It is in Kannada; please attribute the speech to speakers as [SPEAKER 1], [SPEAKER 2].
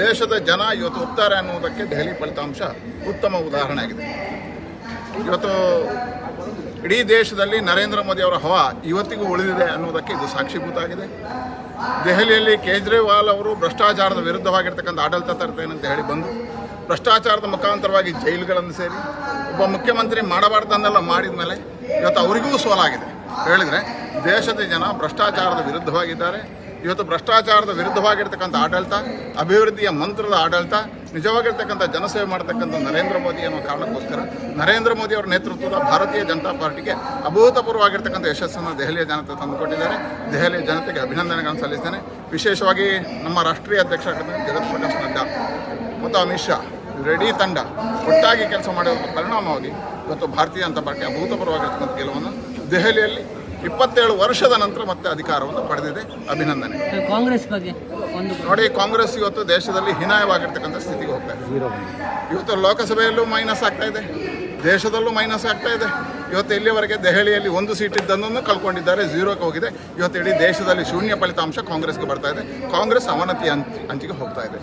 [SPEAKER 1] ದೇಶದ ಜನ ಇವತ್ತು ಒಪ್ತಾರೆ ಅನ್ನುವುದಕ್ಕೆ ದೆಹಲಿ ಫಲಿತಾಂಶ ಉತ್ತಮ ಉದಾಹರಣೆ ಆಗಿದೆ. ಇವತ್ತು ಇಡೀ ದೇಶದಲ್ಲಿ ನರೇಂದ್ರ ಮೋದಿ ಅವರ ಹವಾ ಇವತ್ತಿಗೂ ಉಳಿದಿದೆ ಅನ್ನುವುದಕ್ಕೆ ಇದು ಸಾಕ್ಷೀಭೂತ ಆಗಿದೆ. ದೆಹಲಿಯಲ್ಲಿ ಕೇಜ್ರಿವಾಲ್ ಅವರು ಭ್ರಷ್ಟಾಚಾರದ ವಿರುದ್ಧವಾಗಿರ್ತಕ್ಕಂಥ ಆಡಳಿತ ತರ್ತೇನೆ ಅಂತ ಹೇಳಿ ಬಂದು ಭ್ರಷ್ಟಾಚಾರದ ಮುಖಾಂತರವಾಗಿ ಜೈಲುಗಳನ್ನು ಸೇರಿ ಒಬ್ಬ ಮುಖ್ಯಮಂತ್ರಿ ಮಾಡಬಾರ್ದನ್ನೆಲ್ಲ ಮಾಡಿದ ಮೇಲೆ ಇವತ್ತು ಅವರಿಗೂ ಸೋಲಾಗಿದೆ. ಹೇಳಿದರೆ ದೇಶದ ಜನ ಭ್ರಷ್ಟಾಚಾರದ ವಿರುದ್ಧವಾಗಿದ್ದಾರೆ. ಇವತ್ತು ಭ್ರಷ್ಟಾಚಾರದ ವಿರುದ್ಧವಾಗಿರ್ತಕ್ಕಂಥ ಆಡಳಿತ, ಅಭಿವೃದ್ಧಿಯ ಮಂತ್ರದ ಆಡಳಿತ, ನಿಜವಾಗಿರ್ತಕ್ಕಂಥ ಜನಸೇವೆ ಮಾಡತಕ್ಕಂಥ ನರೇಂದ್ರ ಮೋದಿ ಅನ್ನೋ ಕಾರಣಕ್ಕೋಸ್ಕರ ನರೇಂದ್ರ ಮೋದಿ ಅವರ ನೇತೃತ್ವದ ಭಾರತೀಯ ಜನತಾ ಪಾರ್ಟಿಗೆ ಅಭೂತಪೂರ್ವವಾಗಿರ್ತಕ್ಕಂಥ ಯಶಸ್ಸನ್ನು ದೆಹಲಿಯ ಜನತೆ ತಂದುಕೊಟ್ಟಿದ್ದಾರೆ. ದೆಹಲಿಯ ಜನತೆಗೆ ಅಭಿನಂದನೆಗಳನ್ನು ಸಲ್ಲಿಸ್ತೇನೆ. ವಿಶೇಷವಾಗಿ ನಮ್ಮ ರಾಷ್ಟ್ರೀಯ ಅಧ್ಯಕ್ಷ ಜಗತ್ ಪ್ರಕಾಶ್ ನಡ್ಡಾ, ಮತ್ತು ಅಮಿತ್ ಶಾ, ರೆಡಿ ತಂಡ ಒಟ್ಟಾಗಿ ಕೆಲಸ ಮಾಡಿರುವ ಪರಿಣಾಮವಾಗಿ ಇವತ್ತು ಭಾರತೀಯ ಜನತಾ ಪಾರ್ಟಿ ಅಭೂತಪೂರ್ವವಾಗಿರ್ತಕ್ಕಂಥ ಗೆಲುವನ್ನು ದೆಹಲಿಯಲ್ಲಿ ಇಪ್ಪತ್ತೇಳು ವರ್ಷದ ನಂತರ ಮತ್ತೆ ಅಧಿಕಾರವನ್ನು ಪಡೆದಿದೆ. ಅಭಿನಂದನೆ.
[SPEAKER 2] ಕಾಂಗ್ರೆಸ್ ಬಗ್ಗೆ ಒಂದು
[SPEAKER 1] ನೋಡಿ ಕಾಂಗ್ರೆಸ್ ಇವತ್ತು ದೇಶದಲ್ಲಿ ಹೀನಾಯವಾಗಿರ್ತಕ್ಕಂಥ ಸ್ಥಿತಿಗೆ ಹೋಗ್ತಾ ಇದೆ. ಇವತ್ತು ಲೋಕಸಭೆಯಲ್ಲೂ ಮೈನಸ್ ಆಗ್ತಾ ಇದೆ. ದೇಶದಲ್ಲೂ ಮೈನಸ್ ಆಗ್ತಾ ಇದೆ. ಇವತ್ತು ಇಲ್ಲಿವರೆಗೆ ದೆಹಲಿಯಲ್ಲಿ ಒಂದು ಸೀಟ್ ಇದ್ದನ್ನು ಕಳ್ಕೊಂಡಿದ್ದಾರೆ. ಝೀರೋಕ್ಕೆ ಹೋಗಿದೆ. ಇವತ್ತು ಇಡೀ ದೇಶದಲ್ಲಿ ಶೂನ್ಯ ಫಲಿತಾಂಶ ಕಾಂಗ್ರೆಸ್ಗೆ ಬರ್ತಾ ಇದೆ. ಕಾಂಗ್ರೆಸ್ ಅವನತಿ ಅಂಚ್ ಅಂಚಿಗೆ ಹೋಗ್ತಾ ಇದೆ.